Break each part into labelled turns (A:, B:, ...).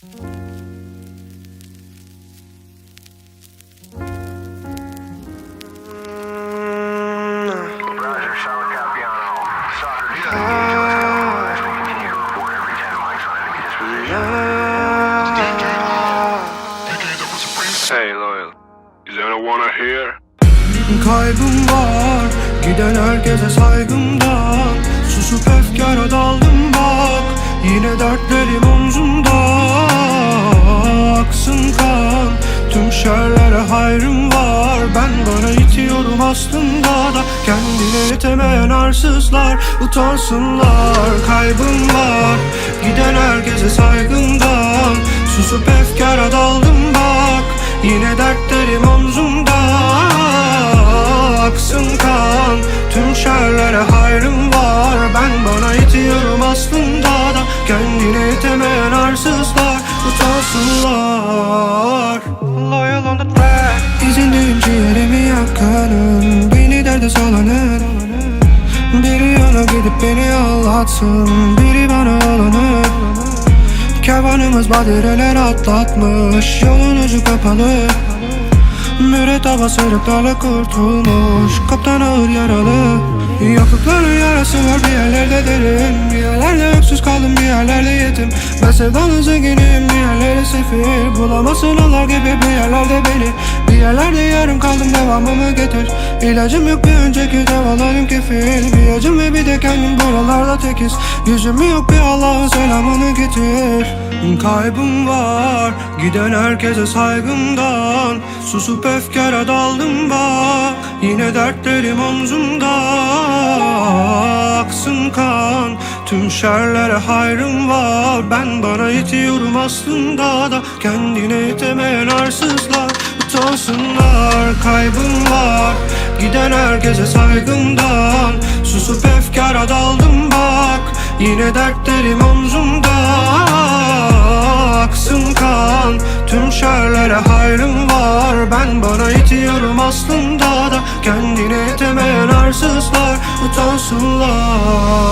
A: Hey loyal, is anyone wanna hear?
B: Kaybım var Giden herkese saygımdan Susup efkara daldım bak Yine dertlerim omzumda aslında da Kendine yetemeyen arsızlar Utansınlar Kaybım var. Giden herkese saygımdan Susup efkara daldım bak. Yine dertlerim omzumda Aksın kan. Tüm şerlere hayrım var Ben bana itiyorum aslında da. Kendine yetemeyen arsızlar Utansınlar. Loyal on the track İzindeyim ciğerimi yakanın Beni derde salanın Biri yana gidip beni ağlatsın Biri bana olanı Kervanımız badireler atlatmış. Yolun ucu kapalı. Müretteba sırıklarla kurtulmuş. Kaptan ağır yaralı Yoklukların yarası var bir yerlerde derin. Bir yerlerde öksüz kaldım bir yerlerde yetim. Ben sevdanın zenginim bir yerlerde sefil. Bulamazsın onlar gibi bir yerlerde beni. Bir yerlerde yarım kaldım devamımı getir. İlacım yok bir önceki devalarım kefil. Bir acım ve bir de kendim buralarda tekiz. Yüzüm yok bir Allah'ın selamını getir. Kaybım var Giden herkese saygımdan. Susup efkara daldım bak Yine dertlerim omzumda Kan. Tüm şerlere hayrım var. Ben bana itiyorum aslında da. Kendine yetemeyen arsızlar Utansınlar. Kaybım var. Giden herkese saygımdan. Susup efkara daldım bak. Yine dertlerim omzumda Aksın kan. Tüm şerlere hayrım var. Ben bana itiyorum aslında da. Kendine yetemeyen arsızlar Utansınlar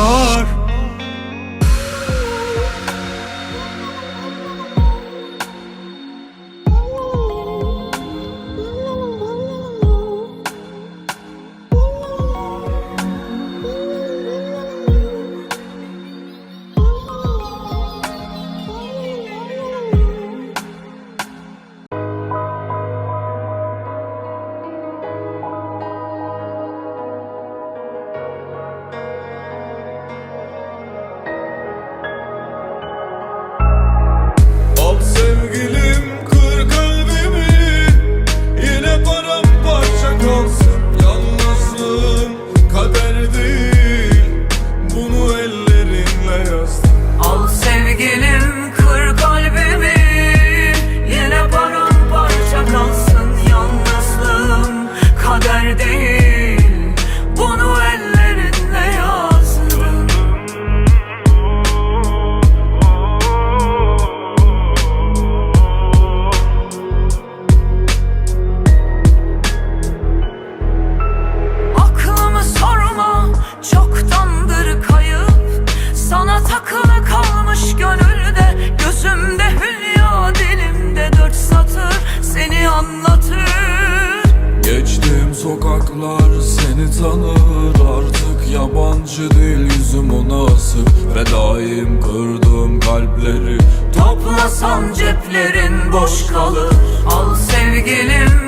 C: sokaklar seni tanır Artık yabancı değil yüzüm ona asık. Fedaim kırdığım kalpleri.
D: Toplasan ceplerin boş kalır. Al sevgilim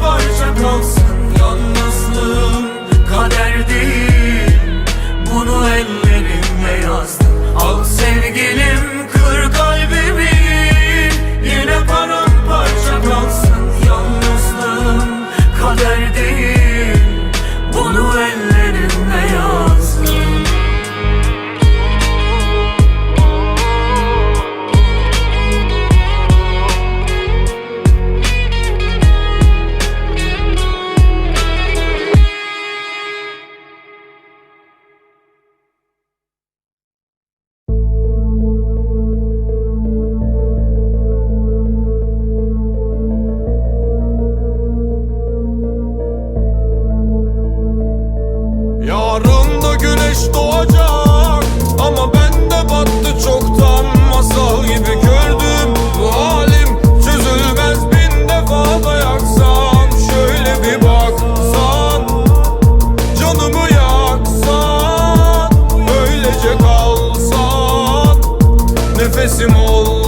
D: paramparça kalsın yalnızlığım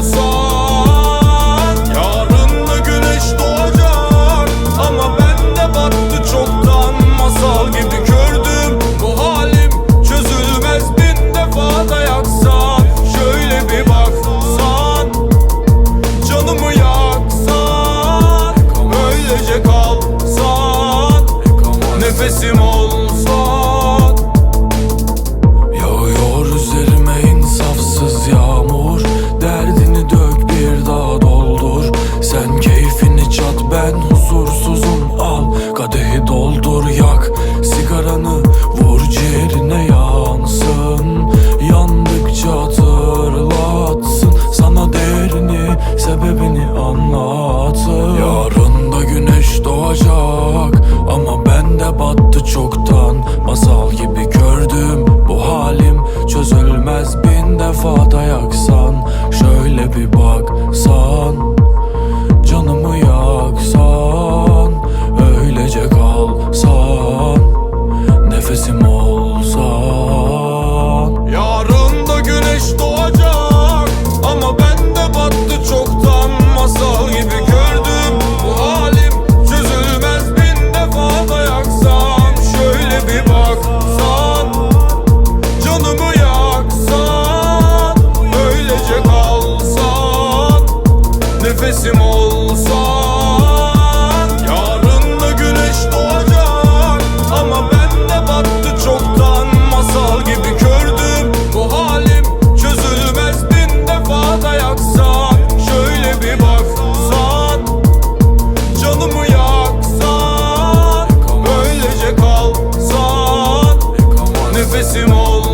C: sou. teslim ol.